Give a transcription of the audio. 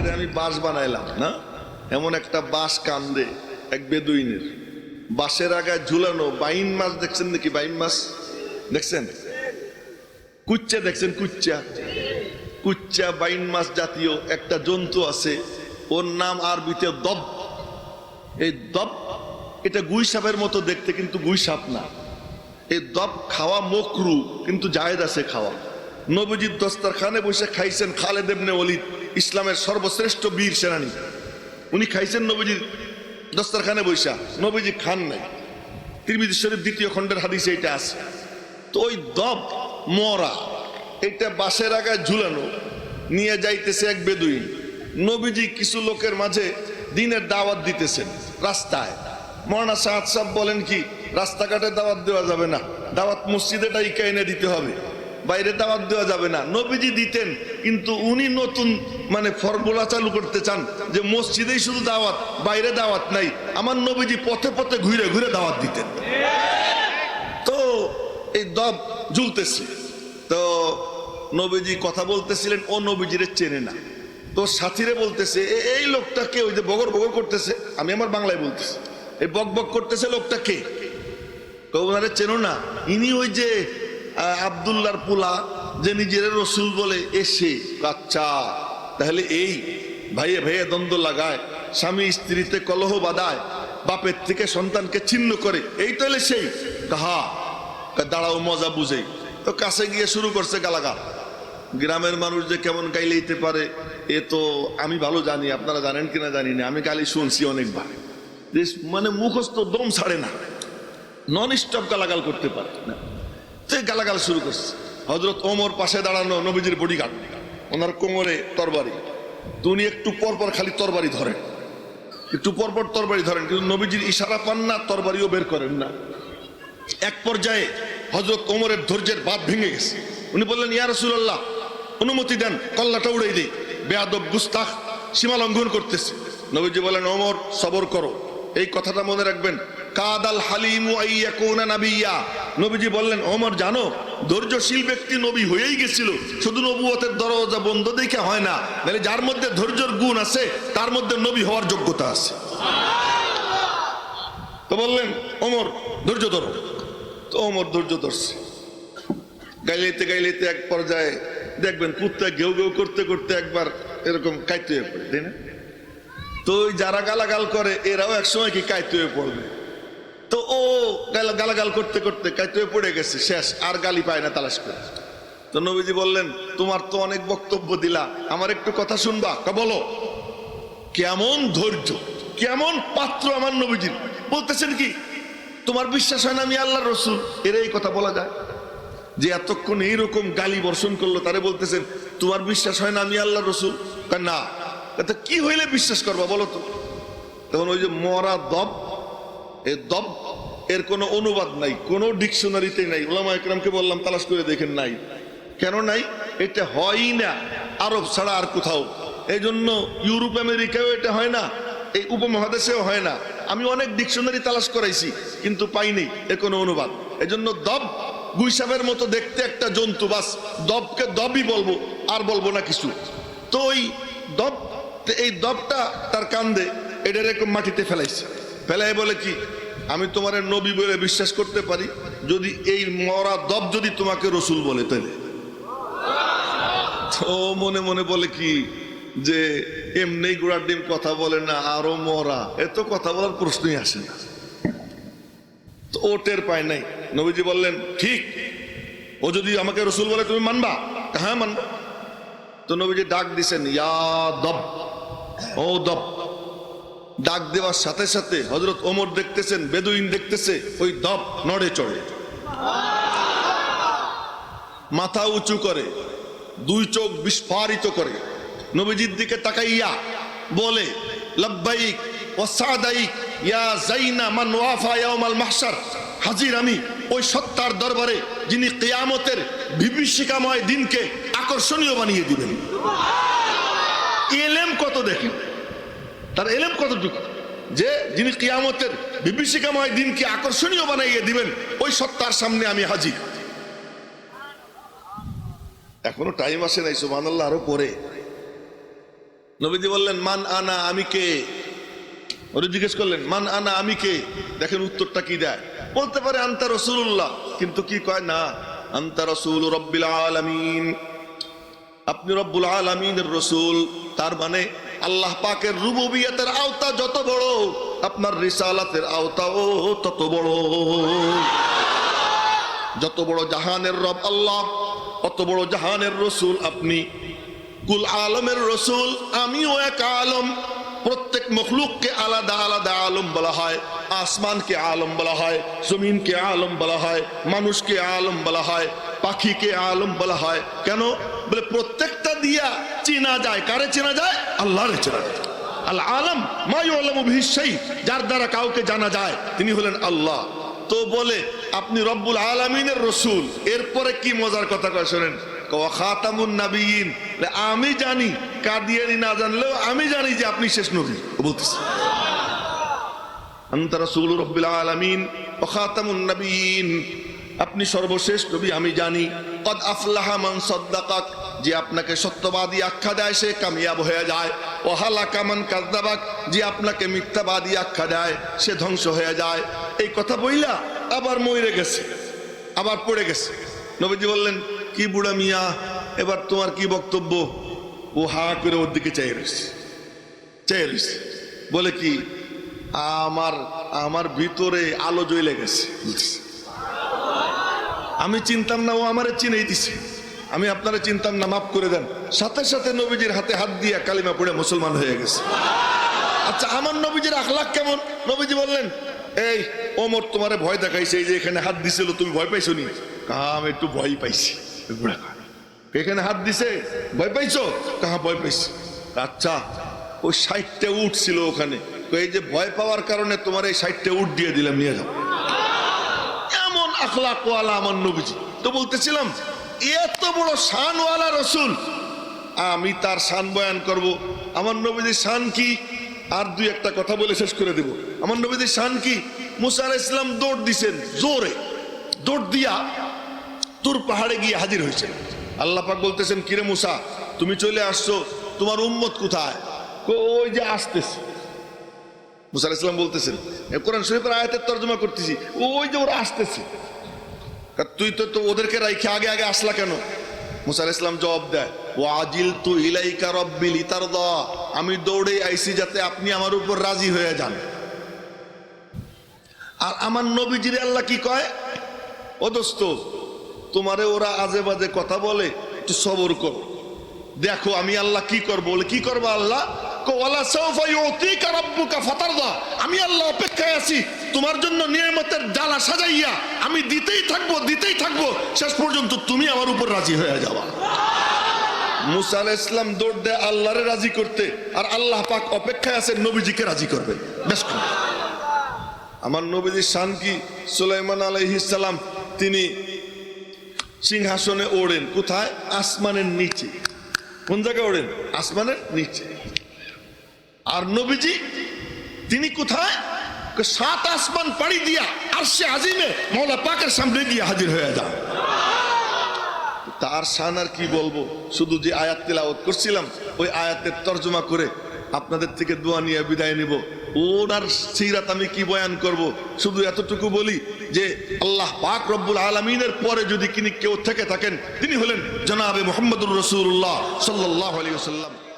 এটারে আমি বাঁশ বানাইলাম, না? এমন একটা বাঁশ কান্দে এক বেদুইনের। বাঁশের আগায় ঝুলানো বাইন মাছ দেখছেন নাকি বাইন মাছ? দেখছেন? কুচ্চা দেখছেন, কুচ্চা? কুচ্চা বাইন মাছ জাতীয় একটা জন্তু আছে, ওর নাম আরবিতে দব। এই দব, এটা গুই সাপের মতো দেখতে কিন্তু গুই সাপ না। এই দব খাওয়া মকরু, কিন্তু জায়েদ আছে খাওয়া। নবজিৎ দস্তারখানে বসে খাইছেন খালেদ এবনে ওলিদ ইসলামের সর্বশ্রেষ্ঠ বীর সেনানী। উনি খাইছেন নবজিৎ দস্তারখানে বৈশা নবীজি খান নাই। তিরমিজি শরীফ দ্বিতীয় খণ্ডের হাদিসে এটা আছে। তো ওই দব মরা এটা বাসের আগায় ঝুলানো, নিয়ে যাইতেছে এক বেদুইন। নবীজি কিছু লোকের মাঝে দিনের দাওয়াত দিতেছেন রাস্তায়। মরানা সাহাদ সাহেব বলেন কি, রাস্তাঘাটে দাওয়াত দেওয়া যাবে না। দাওয়াত মসজিদেটাই এনে দিতে হবে। বাইরে দাওয়াত দেওয়া যাবে না। নবীজি দিতেন, কিন্তু উনি নতুন মানে ফর্মুলা চালু করতে চান যে মসজিদেই শুধু দাওয়াত, বাইরে দাওয়াত নাই। আমার নবীজি পথে পথে ঘুরে ঘুরে দাওয়াত দিতেন। তো এই দব ঝুলতেছে। তো নবীজি কথা বলতেছিলেন, ও নবীজিরে চেনে না। তো সাথীরে বলতেছে, "এ- এই লোকটা কে? ওই যে বগর বগর করতেছে। আমি আমার বাংলায় বলতেছি। এই বক বক করতেছে লোকটা কে? ওনারে চেনো না। ইনি ওই যে আবদুল্লার পুলা যে নিজের রসুল বলে এসে আচ্ছা তাহলে এই ভাইয়ে ভাইয়ে দ্বন্দ্ব লাগায়, স্বামী স্ত্রীতে কলহ বাদায় বাপের থেকে সন্তানকে ছিন্ন করে, এই তাহলে সেই। কাহা? দাঁড়াও, মজা বুঝে। তো কাছে গিয়ে শুরু করছে গালাগাল। গ্রামের মানুষ যে কেমন গাইলেইতে পারে, এ তো আমি ভালো জানি, আপনারা জানেন কিনা জানি না, আমি গালি শুনছি অনেকবার। মানে মুখস্থ দম ছাড়ে না। নন স্টপ গালাগাল করতে পারে না। গালাগাল শুরু করছে। হজরত ওমর পাশে দাঁড়ানো নবীজির বডিগার্ড ওনার কোমরে তরবারি। উনি একটু পর পর খালি তরবারি ধরেন। একটু পর পর তরবারি ধরেন, কিন্তু নবীজির ইশারা পান না, তরবারিও বের করেন না। এক পর্যায়ে হজরত ওমরের ধৈর্যের বাদ ভেঙে গেছে। উনি বললেন, ইয়া রাসূলুল্লাহ, অনুমতি দেন, কল্লাটা উড়াই দিই। বেয়াদব গুস্তাখ সীমা লঙ্ঘন করতেছে। নবীজি বলেন, ওমর, সবর করো। এই কথাটা মনে রাখবেন কাদাল হালিমু নাবিয়্যা নবীজি বললেন, ওমর, জানো, ধৈর্যশীল ব্যক্তি নবী হয়েই গেছিল। শুধু নবুয়তের দরজা বন্ধ দেখে হয় না তাহলে যার মধ্যে ধৈর্যর গুণ আছে, তার মধ্যে নবী হওয়ার যোগ্যতা আছে। তো বললেন, ওমর, ধৈর্য ধরো। তো ওমর ধৈর্য ধরছে। গাইলেতে গাইলেতে এক পর্যায়ে দেখবেন কুত্তা ঘেউ ঘেউ করতে করতে একবার এরকম কাইতে হয়ে পড়ে, তাই না? তো যারা গালাগাল করে, এরাও একসময় কি কাইতে হয়ে পড়বে? তো ও গালা- গালাগাল করতে করতে কাইতে পড়ে গেছে, শেষ, আর গালি পায় না তালাশ করে। তো নবীজি বললেন, তোমার তো অনেক বক্তব্য দিলা, আমার একটু কথা শুনবা? কা বলো, কেমন ধৈর্য, কেমন পাত্র আমার নবীজির বলতেছেন কি, তোমার বিশ্বাস হয় না আমি আল্লাহ রসুল? এর এই কথা বলা যায়। যে এতক্ষণ এইরকম গালি বর্ষণ করল, তারে বলতেছেন, তোমার বিশ্বাস হয় না আমি আল্লাহ রসুল? না। তা কি হইলে বিশ্বাস করবা বলো তো? তখন ওই যে মরা দব এ দব এর কোনো অনুবাদ নাই, কোনো ডিকশনারিতে নাই। ওলামা একরামকে বললাম, তালাশ করে দেখেন নাই। কেন নাই? এটা হয়ই না, আরব ছাড়া আর কোথাও। এই জন্য ইউরোপ আমেরিকাও এটা হয় না, এই উপমহাদেশেও হয় না। আমি অনেক ডিকশনারি তালাশ করাইছি, কিন্তু পাইনি, এর কোনো অনুবাদ। এই জন্য দব গুইসাবের মতো দেখতে একটা জন্তু, বাস। দবকে দবই বলব, আর বলব না কিছু। তো ওই দব, এই দবটা তার কান্দে এটা এরকম মাটিতে ফেলাইছে। ফেলাই বলে কি, আমি তোমার নবী বলে বিশ্বাস করতে পারি, যদি এই মরা দব যদি তোমাকে রসুল বলে তাহলে তো মনে মনে বলে কি, যে এমনি গোড়ার ডিম কথা বলে না, আরও মরা। এত কথা বলার প্রশ্নই আসে না। তো ও টের পায় নাই। নবীজি বললেন, ঠিক, ও যদি আমাকে রসুল বলে তুমি মানবা? হ্যাঁ মানবা? তো নবীজি ডাক দিছেন, ইয়া দব, ও দব। ডাক দেওয়ার সাথে সাথে হজরত ওমর দেখতেছেন, বেদুইন দেখতেছে, ওই দব নড়ে চড়ে। মাথা উঁচু করে, দুই চোখ বিস্ফারিত করে। নবীজির দিকে তাকাইয়া বলে, লব্বাইক ও সাদাইক, ইয়া জাইনা মান ওয়াফা ইয়াউমাল মাহশার। হাজির আমি ওই সত্তার দরবারে, যিনি কিয়ামতের বিভীষিকাময় দিনকে আকর্ষণীয় বানিয়ে দিবেন। এলেম কত দেখেন তার এলেম কতটুকু? যে যিনি কিয়ামতের বিভীষিকাময় দিনকে আকর্ষণীয় বানাইয়ে দিবেন, ওই সত্তার সামনে আমি হাজির। এখনও টাইম আসে নাই, সুবহানাল্লাহ, আরও পরে। নবীজি বললেন, মান আনা আমি কে? ওরে জিজ্ঞেস করলেন, মান আনা আমি কে? দেখেন উত্তরটা কি দেয়? বলতে পারে, আন্তা রসুল্লাহ কিন্তু কি কয়? না, আন্তা রসুল রব্বিল আলামিন। আপনি রব্বুল আলমিনের রসুল, তার মানে আল্লাহ পাকের রুবুবিয়তের আওতা যত বড়, আপনার রিসালাতের আওতাও তত বড়। যত বড় জাহানের রব আল্লাহ অত বড় জাহানের রসুল আপনি। কুল আলমের রসুল, আমিও এক আলম। প্রত্যেক মখলুককে আলাদা আলাদা আলম বলা হয়, আসমানকে আলম বলা হয়, জমিনকে আলম বলা হয়, মানুষকে আলম বলা হয়, পাখিকে আলম বলা হয়। কেন? বলে প্রত্যেকটা দিয়া চেনা যায়। কারে চেনা যায়? আল্লাহরে চেনা যায়। আল আলম মাই যার দ্বারা কাউকে জানা যায়, তিনি হলেন আল্লাহ। তো বলে, আপনি রব্বুল আলমিনের রসুল, এরপরে কি মজার কথা কয় শোনেন? আমি জানি না জানলেও আমি জানি যে আপনি শেষ নবী। বলতেছে। রাসূল রব্বিল আলামিন ও আপনি সর্বশেষ নবী, আমি জানি। কদ আফলাহা মান সাদ্দাকাক। যে আপনাকে সত্যবাদী আখ্যা দেয়, সে কামিয়াব হয়ে যায়। ও হালাকা মান কাযযাবাক, যে আপনাকে মিথ্যাবাদী আখ্যা দেয়, সে ধ্বংস হয়ে যায়। এই কথা বইলা আবার মরে গেছে, আবার পড়ে গেছে। নবীজি বললেন, কি বুড়া মিয়া, এবার তোমার কি বক্তব্য? ও হা করে ওর দিকে চাই রয়েছে চাই রয়েছে। বলে কি, আমার আমার ভিতরে আলো জ্বলে গেছে। আমি চিনতাম না, ও আমারে চিনেই দিছে। আমি আপনারা চিনতাম না, মাফ করে দেন। সাথে সাথে নবীজির হাতে হাত দিয়ে কালিমা পড়ে মুসলমান হয়ে গেছে। আচ্ছা আমার নবীজির আখলাখ কেমন? নবীজি বললেন, এই, ওমর তোমারে ভয় দেখাইছে, এই যে এখানে হাত দিছিল, তুমি ভয় পাইছো নি? কাহা, আমি একটু ভয় পাইছি। এখানে হাত দিছে? ভয় পাইছো? কাহা, ভয় পাইছি? আচ্ছা ওই ষাটটা উঠ ছিল ওখানে। এই যে ভয় পাওয়ার কারণে তোমার এই ষাটটা উঠ দিয়ে দিলাম, নিয়ে যাও। এমন আখলাকওয়ালা আমার নবীজি। তো বলতেছিলাম এত বড় শানওয়ালা রসুল। আমি তার শান বয়ান করব। আমার নবীজির শান কি? আর দুই একটা কথা বলে শেষ করে দেব। আমার নবীজির শান কি? মুসা ইসলাম দৌড় দিছেন জোরে। দৌড় দিয়া তোর পাহাড়ে গিয়ে হাজির হয়েছে আল্লাহ পাক বলতেছেন কিরে মুসা, তুমি চলে আসছো, তোমার উম্মত কোথায়? ওই যে আসতেছে। মুসা ইসলাম বলতেছেন কোরআন শরীফের আয়াতের তর্জমা করতেছি। ওই যে ওরা আসতেছে। তুই তো তো ওদেরকে রাইখে আগে আগে আসলা কেন? মুসা ইসলাম জবাব দেয় ও আজিল তু ইলাইকা রব্বিল ইতার আমি দৌড়ে আইছি যাতে আপনি আমার উপর রাজি হয়ে যান। আর আমার নবীজির আল্লাহ কি কয়? ও দোস্ত, তোমারে ওরা আজে বাজে কথা বলে, একটু সবর করো। দেখো আমি আল্লাহ কি করব? বলে, কি করব আল্লাহ? আমি আল্লাহ অপেক্ষায় আছি। তোমার জন্য নিয়ামতের জ্বালা সাজাইয়া আমি দিতেই থাকব দিতেই থাকব, শেষ পর্যন্ত তুমি আমার উপর রাজি হয়ে যাওয়া মুসা আলাইহিস ইসলাম দৌড় দেয় আল্লাহরে রাজি করতে, আর আল্লাহ পাক অপেক্ষায় আছেন, নবীজিকে রাজি করবেন বেশ আমার নবীজির শান কি? সুলাইমান আলাইহিস সালাম, তিনি সিংহাসনে ওড়েন। কোথায়? আসমানের নিচে। কোন জায়গায় ওড়েন? আসমানের নিচে। আর নবীজি, তিনি কোথায়? সাত আসমান পাড়ি দিয়া আর সে আজিমে মৌলা পাকের সামনে গিয়ে হাজির হয়ে যান তার শান আর কি বলব শুধু যে আয়াত তেলাওয়াত করছিলাম ওই আয়াতের তর্জমা করে আপনাদের থেকে দোয়া নিয়ে বিদায় নিব ওনার সিরাত আমি কি বয়ান করব শুধু এতটুকু বলি যে আল্লাহ পাক রব্বুল আলমিনের পরে যদি তিনি কেউ থেকে থাকেন তিনি হলেন জনাবে মোহাম্মদুর রসুল্লাহ সাল্লাহ আলী সাল্লাম